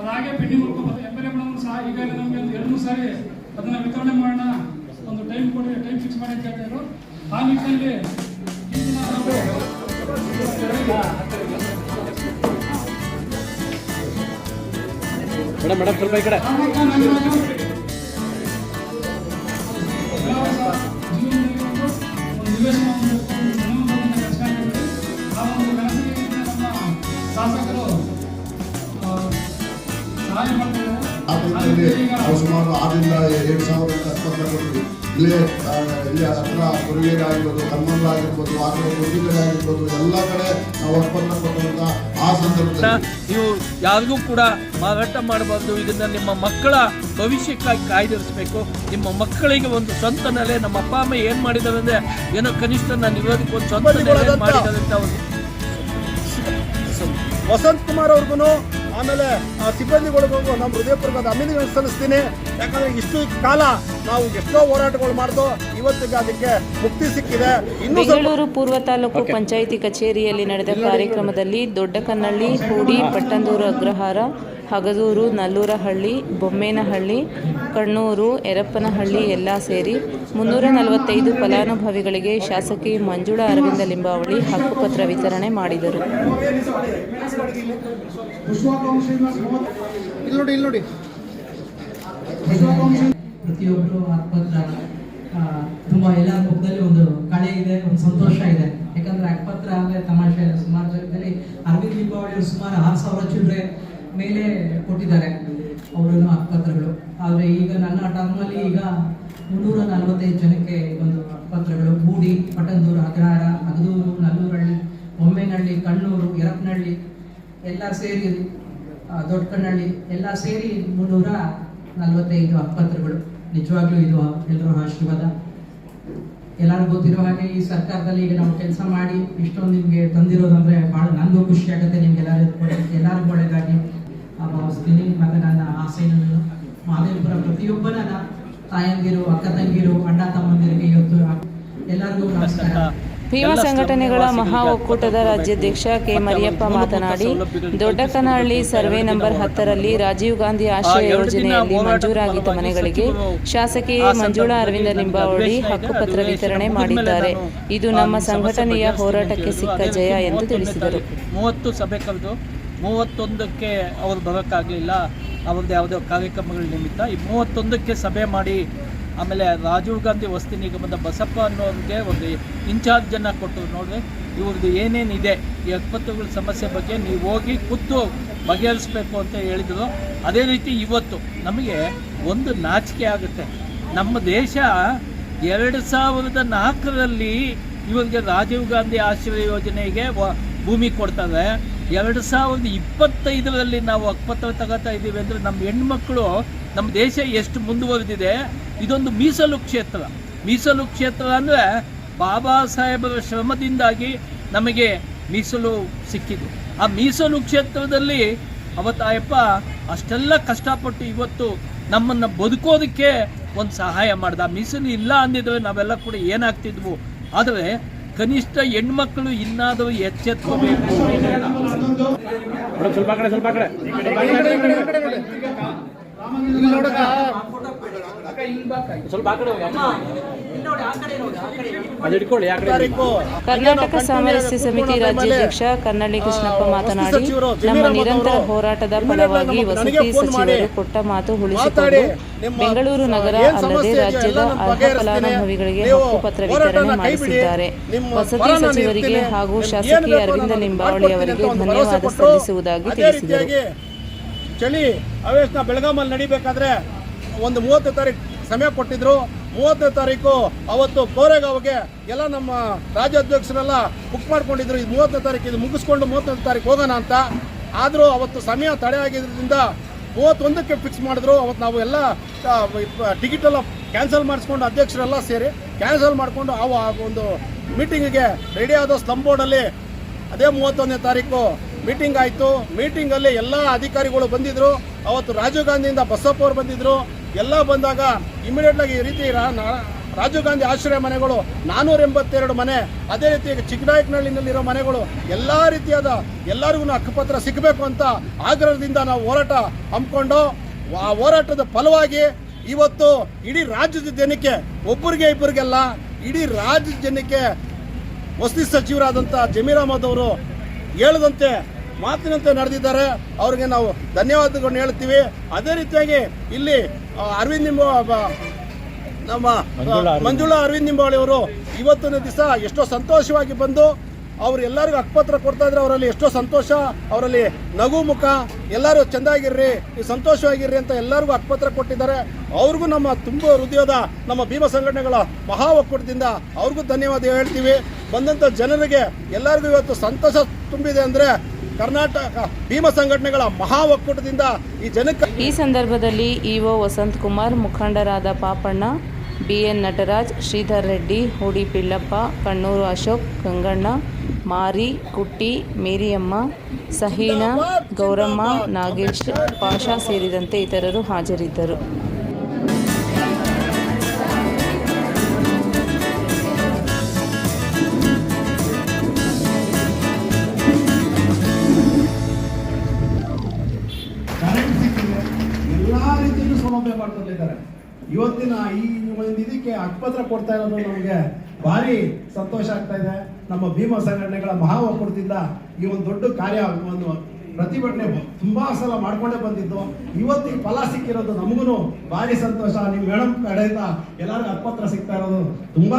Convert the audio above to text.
ಅದಾಗೆ pending ಉಳ್ಕೊಬೋದು M L A madam ಸಹ ಈಗಾಗಲೇ ನಮಗೆ ಒಂದು ಎರಡು ಮೂರು ಸಾರಿ ಅದನ್ನ ವಿತರಣೆ ಮಾಡೋಣ ಒಂದು ಟೈಮ್ ಕೊಡಿ ಟೈಮ್ ಫಿಕ್ಸ್ ಮಾಡಿ ಅಂತ ಹೇಳ್ತಾ ಇದ್ರು. ಆ ನಿಟ್ಟಿನಲ್ಲಿ ಮೇಡಮ್ ಮೇಡಮ್ ಸ್ವಲ್ಪ ಈ ಕಡೆ. ಒಂದು ನಿವೇಶನ ನಾವು ಸುಮಾರು ಆರರಿಂದ ಎರಡು ಸಾವಿರದ ಹತ್ತೊಂಬತ್ತು ಕೊಟ್ಟಿದ್ವಿ ಇಲ್ಲೇ ಇಲ್ಲಿ ಹತ್ರ ಕೊರಗೇರಿ ಆಗಿರ್ಬೋದು ಕರ್ಮಂಗ್ಲ ಆಗಿರ್ಬೋದು ಆ ಕಡೆ ಕೊಟ್ಟಿಗೆರೆ ಆಗಿರ್ಬೋದು ಎಲ್ಲ ಕಡೆ ನಾವು ಒಪ್ಪಂದ ಕೊಟ್ಟಂತ ಆ ಸಂದರ್ಭದಲ್ಲಿ. ನೀವು ಯಾರಿಗೂ ಕೂಡ ಮಾರಾಟ ಮಾಡಬಾರ್ದು. ಇದನ್ನ ನಿಮ್ಮ ಮಕ್ಕಳ ಭವಿಷ್ಯಕ್ಕಾಗಿ ಕಾಯ್ದಿರಿಸಬೇಕು. ನಿಮ್ಮ ಮಕ್ಕಳಿಗೆ ಒಂದು ಸ್ವಂತ ನೆಲೆ ನಮ್ಮ ಅಪ್ಪ ಅಮ್ಮ ಏನ್ ಮಾಡಿದಾರೆ ಅಂದ್ರೆ ಏನೋ ಕನಿಷ್ಠ ನಾನು ಇರೋದಕ್ಕೆ ಒಂದು ಸ್ವಂತ ನೆಲೆ ಮಾಡಿದ್ದಾರೆ ಅಂತ ಒಂದು ವಸಂತ್ ಕುಮಾರ್ ಅವ್ರಿಗೂ ಆಮೇಲೆ ಸಿಬ್ಬಂದಿಗಳಿಗೂ ನಮ್ಮ ಹೃದಯಪೂರ್ವಕ ಅಭಿನಂದನೆ ಸಲ್ಲಿಸ್ತೀನಿ. ಯಾಕಂದ್ರೆ ಇಷ್ಟು ಕಾಲ ನಾವು ಎಷ್ಟೋ ಹೋರಾಟಗಳು ಮಾಡ್ದೋ ಇವತ್ತಿಗೆ ಅದಕ್ಕೆ ಮುಕ್ತಿ ಸಿಕ್ಕಿದೆ. ಬೆಂಗಳೂರು ಪೂರ್ವ ತಾಲೂಕು ಪಂಚಾಯಿತಿ ಕಚೇರಿಯಲ್ಲಿ ನಡೆದ ಕಾರ್ಯಕ್ರಮದಲ್ಲಿ ದೊಡ್ಡಕನ್ನಳ್ಳಿ ಹೂಡಿ ಪಟ್ಟಂದೂರು ಅಗ್ರಹಾರ ಹಗದೂರು ನಲ್ಲೂರಹಳ್ಳಿ ಬೊಮ್ಮೇನಹಳ್ಳಿ ಕಣ್ಣೂರು ಎರಪ್ಪನಹಳ್ಳಿ ಎಲ್ಲ ಸೇರಿ ಮುನ್ನೂರ ನಲವತ್ತೈದು ಫಲಾನುಭವಿಗಳಿಗೆ ಶಾಸಕಿ ಮಂಜುಳಾ ಅರವಿಂದ ಲಿಂಬಾವಳಿ ಹಕ್ಕುಪತ್ರ ವಿತರಣೆ ಮಾಡಿದರು. ಪ್ರತಿಯೊಬ್ಬರು ಆತ್ಮಹತ್ರ ತುಂಬ ಎಲ್ಲರ ಮುಖದಲ್ಲಿ ಒಂದು ಕಳೆ ಇದೆ ಒಂದು ಸಂತೋಷ ಇದೆ. ಯಾಕಂದ್ರೆ ಅಕ್ಪತ್ರ ಅಂದ್ರೆ ತಮಾಷೆ ಇಲ್ಲ. ಸುಮಾರು ಜಾಗದಲ್ಲಿ ಅರವಿಂದ್ ಲಿಂಬಾವಳಿ ಅವರು ಸುಮಾರು ಆರು ಸಾವಿರ ಚಿಲ್ಲರೆ ಮೇಲೆ ಕೊಟ್ಟಿದ್ದಾರೆ ಅವರನ್ನು ಅಕ್ಪತ್ರಗಳು ಆದರೆ ಈಗ ನನ್ನ ಟರ್ಮಲ್ಲಿ ಈಗ ನಲವತ್ತೈದು ಜನಕ್ಕೆ ಒಂದು ಪತ್ರಗಳು. ಬೂಡಿ ಪಟ್ಟಂದೂರು ಅಗ್ರಹಾರ ಅಗದೂರು ನಲ್ಲೂರಳ್ಳಿ ಬೊಮ್ಮೇನಹಳ್ಳಿ ಕಣ್ಣೂರು ಎರಪನಹಳ್ಳಿ ಎಲ್ಲ ಸೇರಿ ಆ, ದೊಡ್ಡಕಣ್ಣಹಳ್ಳಿ ಎಲ್ಲ ಸೇರಿ ಮುನ್ನೂರ ನಲವತ್ತೈದು ಪತ್ರಗಳು ನಿಜವಾಗ್ಲೂ ಇದು ಎಲ್ಲರೂ ಆಶೀರ್ವಾದ. ಎಲ್ಲರೂ ಗೊತ್ತಿರೋ ಹಾಗೆ ಈ ಸರ್ಕಾರದಲ್ಲಿ ಈಗ ನಾವು ಕೆಲಸ ಮಾಡಿ ಇಷ್ಟೊಂದು ನಿಮಗೆ ತಂದಿರೋದಂದ್ರೆ ಭಾಳ ನನಗೂ ಖುಷಿ ಆಗುತ್ತೆ ನಿಮ್ಗೆ ಎಲ್ಲರಿಗೂ ಒಳ್ಳೆಯದಾಗಿ ಭಾವಿಸ್ತೀನಿ. ಮತ್ತೆ ನನ್ನ ಆಸೆಯನ್ನು ಮಾದೇವಪುರ ಪ್ರತಿಯೊಬ್ಬನ ತಾಯಂದಿರು ಅಕ್ಕ ತಂಗಿರು ಅಣ್ಣ ತಮ್ಮಂದಿರಿಗೆ ಇವತ್ತು ಎಲ್ಲರಿಗೂ ನಮಸ್ಕಾರ. ಭೀಮಾ ಸಂಘಟನೆಗಳ ಮಹಾ ಒಕ್ಕೂಟದ ರಾಜ್ಯಾಧ್ಯಕ್ಷ ಕೆ. ಮರಿಯಪ್ಪ ಮಾತನಾಡಿ ದೊಡ್ಡಕನಹಳ್ಳಿ ಸರ್ವೆ ನಂಬರ್ ಹತ್ತರಲ್ಲಿ ರಾಜೀವ್ ಗಾಂಧಿ ಆಶ್ರಯ ಯೋಜನೆಯಲ್ಲಿ ಮಂಜೂರಾಗಿದ್ದ ಮನೆಗಳಿಗೆ ಶಾಸಕಿ ಮಂಜುಳಾ ಅರವಿಂದ ಲಿಂಬಾವಳಿ ಹಕ್ಕುಪತ್ರ ವಿತರಣೆ ಮಾಡಿದ್ದಾರೆ. ಇದು ನಮ್ಮ ಸಂಘಟನೆಯ ಹೋರಾಟಕ್ಕೆ ಸಿಕ್ಕ ಜಯ ಎಂದು ತಿಳಿಸಿದರು. ಮೂವತ್ತು ಸಭೆ ಕರೆದು ಮೂವತ್ತೊಂದಕ್ಕೆ ಅವರು ಬರೋಕ್ಕಾಗಲಿಲ್ಲ. ಅವ್ರದ್ದು ಯಾವುದೋ ಕಾರ್ಯಕ್ರಮಗಳ ನಿಮಿತ್ತ ಈ ಮೂವತ್ತೊಂದಕ್ಕೆ ಸಭೆ ಮಾಡಿ, ಆಮೇಲೆ ರಾಜೀವ್ ಗಾಂಧಿ ವಸತಿ ನಿಗಮದ ಬಸಪ್ಪ ಅನ್ನೋರಿಗೆ ಒಂದು ಇನ್ಚಾರ್ಜನ್ನು ಕೊಟ್ಟು ನೋಡ್ರಿ. ಇವ್ರದ್ದು ಏನೇನಿದೆ, ಈ ಅಕ್ಪತ್ತುಗಳ ಸಮಸ್ಯೆ ಬಗ್ಗೆ ನೀವು ಹೋಗಿ ಕೂತು ಬಗೆಹರಿಸ್ಬೇಕು ಅಂತ ಹೇಳಿದರು. ಅದೇ ರೀತಿ ಇವತ್ತು ನಮಗೆ ಒಂದು ನಾಚಿಕೆ ಆಗುತ್ತೆ. ನಮ್ಮ ದೇಶ ಎರಡು ಸಾವಿರದ ನಾಲ್ಕರಲ್ಲಿ ಇವರಿಗೆ ರಾಜೀವ್ ಗಾಂಧಿ ಆಶ್ರಯ ಯೋಜನೆಗೆ ಭೂಮಿ ಕೊಡ್ತಾರೆ. ಎರಡು ಸಾವಿರದ ಇಪ್ಪತ್ತೈದರಲ್ಲಿ ನಾವು ಅಕ್ಪತ್ರ ತಗೋತಾ ಇದ್ದೀವಿ ಅಂದರೆ ನಮ್ಮ ಹೆಣ್ಮಕ್ಳು ನಮ್ಮ ದೇಶ ಎಷ್ಟು ಮುಂದುವರೆದಿದೆ. ಇದೊಂದು ಮೀಸಲು ಕ್ಷೇತ್ರ. ಮೀಸಲು ಕ್ಷೇತ್ರ ಅಂದರೆ ಬಾಬಾ ಸಾಹೇಬರ ಶ್ರಮದಿಂದಾಗಿ ನಮಗೆ ಮೀಸಲು ಸಿಕ್ಕಿದ್ದು. ಆ ಮೀಸಲು ಕ್ಷೇತ್ರದಲ್ಲಿ ಅವತ್ತಾಯಪ್ಪ ಅಷ್ಟೆಲ್ಲ ಕಷ್ಟಪಟ್ಟು ಇವತ್ತು ನಮ್ಮನ್ನು ಬದುಕೋದಕ್ಕೆ ಒಂದು ಸಹಾಯ ಮಾಡ್ದ. ಆ ಮೀಸಲು ಇಲ್ಲ ಅಂದಿದ್ರೆ ನಾವೆಲ್ಲ ಕೂಡ ಏನಾಗ್ತಿದ್ವು. ಆದರೆ ಕನಿಷ್ಠ ಹೆಣ್ಮಕ್ಳು ಇನ್ನಾದರೂ ಎಚ್ಚೆತ್ಕೋಬೇಕು ಸ್ವಲ್ಪ ಕಡೆ ಸ್ವಲ್ಪ ಕಡೆ. ಸ್ವಲ್ಪ ಕಡೆ ಕರ್ನಾಟಕ ಸಾಮರಸ್ಯ ಸಮಿತಿ ರಾಜ್ಯಾಧ್ಯಕ್ಷ ಕನ್ನಳ್ಳಿ ಕೃಷ್ಣಪ್ಪ ಮಾತನಾಡಿ ನಮ್ಮ ನಿರಂತರ ಹೋರಾಟದ ಫಲವಾಗಿ ವಸತಿ ಸಚಿವರು ಕೊಟ್ಟ ಮಾತು ಉಳಿಸಿಕೊಂಡು ಬೆಂಗಳೂರು ನಗರ ಅಲ್ಲದೆ ರಾಜ್ಯದ ಅರ್ಹ ಫಲಾನುಭವಿಗಳಿಗೆ ಹಕ್ಕುಪತ್ರ ವಿತರಣೆ ಮಾಡಿಸಿದ್ದಾರೆ. ವಸತಿ ಸಚಿವರಿಗೆ ಹಾಗೂ ಶಾಸಕಿ ಅರವಿಂದ ಲಿಂಬಾವಳಿ ಅವರಿಗೆ ಧನ್ಯವಾದ ಸಲ್ಲಿಸುವುದಾಗಿ ತಿಳಿಸಿದರು. ಚಳಿ ಅವೇಶನ ಬೆಳಗಾಮಲ್ಲಿ ನಡಿಬೇಕಾದ್ರೆ ಒಂದು ಮೂವತ್ತು ತಾರೀಕು ಸಮಯ ಕೊಟ್ಟಿದ್ರು. ಮೂವತ್ತನೇ ತಾರೀಕು ಅವತ್ತು ಕೋರೆಗಾವ್ಗೆ ಎಲ್ಲ ನಮ್ಮ ರಾಜ್ಯಾಧ್ಯಕ್ಷರೆಲ್ಲ ಬುಕ್ ಮಾಡ್ಕೊಂಡಿದ್ರು. ಇದು ಮೂವತ್ತನೇ ತಾರೀಕು ಇದು ಮುಗಿಸ್ಕೊಂಡು ಮೂವತ್ತನೇ ತಾರೀಕು ಹೋಗೋಣ ಅಂತ. ಆದರೂ ಅವತ್ತು ಸಮಯ ತಡೆ ಆಗಿದ್ದರಿಂದ ಮೂವತ್ತೊಂದಕ್ಕೆ ಫಿಕ್ಸ್ ಮಾಡಿದ್ರು. ಅವತ್ತು ನಾವು ಎಲ್ಲ ಟಿಕೆಟ್ ಎಲ್ಲ ಕ್ಯಾನ್ಸಲ್ ಮಾಡಿಸ್ಕೊಂಡು ಅಧ್ಯಕ್ಷರೆಲ್ಲ ಸೇರಿ ಕ್ಯಾನ್ಸಲ್ ಮಾಡಿಕೊಂಡು ಆ ಒಂದು ಮೀಟಿಂಗಿಗೆ ರೆಡಿ ಆದ ಸ್ಲಮ್ ಬೋರ್ಡಲ್ಲಿ ಅದೇ ಮೂವತ್ತೊಂದನೇ ತಾರೀಕು ಮೀಟಿಂಗ್ ಆಯಿತು. ಮೀಟಿಂಗಲ್ಲಿ ಎಲ್ಲ ಅಧಿಕಾರಿಗಳು ಬಂದಿದ್ರು. ಅವತ್ತು ರಾಜೀವ್ ಗಾಂಧಿಯಿಂದ ಬಸಪ್ಪ ಅವರು ಬಂದಿದ್ರು. ಎಲ್ಲ ಬಂದಾಗ ಇಮಿಡಿಯೇಟ್ಲಾಗಿ ಈ ರೀತಿ ರಾಜೀವ್ ಗಾಂಧಿ ಆಶ್ರಯ ಮನೆಗಳು ನಾನೂರ ಎಂಬತ್ತೆರಡು ಮನೆ, ಅದೇ ರೀತಿ ಚಿಕ್ಕನಾಯಕನಹಳ್ಳಿನಲ್ಲಿರೋ ಮನೆಗಳು, ಎಲ್ಲ ರೀತಿಯಾದ ಎಲ್ಲರಿಗೂ ಹಕ್ಕುಪತ್ರ ಸಿಗಬೇಕು ಅಂತ ಆಗ್ರಹದಿಂದ ನಾವು ಹೋರಾಟ ಹಮ್ಮಿಕೊಂಡು, ಆ ಹೋರಾಟದ ಫಲವಾಗಿ ಇವತ್ತು ಇಡೀ ರಾಜ್ಯದ ಜನಕ್ಕೆ, ಒಬ್ಬರಿಗೆ ಇಬ್ಬರಿಗೆಲ್ಲ ಇಡೀ ರಾಜ್ಯದ ಜನಕ್ಕೆ ವಸತಿ ಸಚಿವರಾದಂಥ ಜಮೀರ್ ಅಹಮದ್ ಅವರು ಹೇಳದಂತೆ, ಮಾತಿನಂತೆ ನಡೆದಿದ್ದಾರೆ. ಅವ್ರಿಗೆ ನಾವು ಧನ್ಯವಾದಗಳನ್ನ ಹೇಳ್ತೀವಿ. ಅದೇ ರೀತಿಯಾಗಿ ಇಲ್ಲಿ ಅರವಿಂದ್ ನಿಂಬ ನಮ್ಮ ಮಂಜುಳಾ ಅರವಿಂದ್. ನಿಂಬಾಳಿ ಅವರು ಇವತ್ತಿನ ದಿವಸ ಎಷ್ಟೋ ಸಂತೋಷವಾಗಿ ಬಂದು ಅವ್ರು ಎಲ್ಲರಿಗೂ ಅಕ್ಪತ್ರ ಕೊಡ್ತಾ ಇದ್ರೆ ಅವರಲ್ಲಿ ಎಷ್ಟೋ ಸಂತೋಷ ಅವರಲ್ಲಿ ನಗು ಮುಖ ಎಲ್ಲರೂ ಚೆಂದಾಗಿರ್ರಿ ನೀವು ಸಂತೋಷವಾಗಿರ್ರಿ ಅಂತ ಎಲ್ಲರಿಗೂ ಅಕ್ಪತ್ರ ಕೊಟ್ಟಿದ್ದಾರೆ. ಅವ್ರಿಗೂ ನಮ್ಮ ತುಂಬ ಹೃದಯದ ನಮ್ಮ ಭೀಮ ಸಂಘಟನೆಗಳ ಮಹಾ ಒಕ್ಕೂಟದಿಂದ ಅವ್ರಿಗೂ ಧನ್ಯವಾದ ಹೇಳ್ತೀವಿ. ಬಂದಂಥ ಜನರಿಗೆ ಎಲ್ಲರಿಗೂ ಇವತ್ತು ಸಂತೋಷ ತುಂಬಿದೆ ಅಂದರೆ ಕರ್ನಾಟಕ ಭೀಮ ಸಂಘಟನೆಗಳ ಮಹಾ ಒಕ್ಕೂಟದಿಂದ ಈ ಜನಕ್ಕೆ ಈ ಸಂದರ್ಭದಲ್ಲಿ ಇಒ ವಸಂತ್ ಕುಮಾರ್ ಮುಖಂಡರಾದ ಪಾಪಣ್ಣ, ಬಿಎನ್ ನಟರಾಜ್, ಶ್ರೀಧರ್ ರೆಡ್ಡಿ ಹುಡಿ ಪಿಳ್ಳಪ್ಪ ಕಣ್ಣೂರು ಅಶೋಕ್, ಗಂಗಣ್ಣ, ಮಾರಿ, ಕುಟ್ಟಿ, ಮೇರಿಯಮ್ಮ, ಸಹೀನಾ, ಗೌರಮ್ಮ, ನಾಗೇಶ್, ಪಾಷಾ ಸೇರಿದಂತೆ ಇತರರು ಹಾಜರಿದ್ದರು. ಸೌಲಭ್ಯ ಮಾಡ್ಕೊಂಡಿದ್ದಾರೆ ಇವತ್ತಿನ ಈ ನಿಧಿಗೆ ಹಕ್ಕುಪತ್ರ ಕೊಡ್ತಾ ಇರೋದು ನಮಗೆ ಭಾರಿ ಸಂತೋಷ ಆಗ್ತಾ ಇದೆ. ನಮ್ಮ ಭೀಮಾ ಸಂಘಟನೆಗಳ ಮಹಾ ಒಕ್ಕೂಟದಿಂದ ಈ ಒಂದು ದೊಡ್ಡ ಕಾರ್ಯ ಒಂದು ಪ್ರತಿಭಟನೆ ತುಂಬಾ ಸಲ ಮಾಡ್ಕೊಂಡೇ ಬಂದಿದ್ದು. ಇವತ್ತಿಗೆ ಫಲ ಸಿಕ್ಕಿರೋದು ನಮಗೂ ಭಾರಿ ಸಂತೋಷ. ನಿಮ್ಮ ಮೇಡಮ್ ಕಡೆಯಿಂದ ಎಲ್ಲರಿಗೂ ಅಕ್ಪತ್ರ ಸಿಗ್ತಾ ಇರೋದು ತುಂಬಾ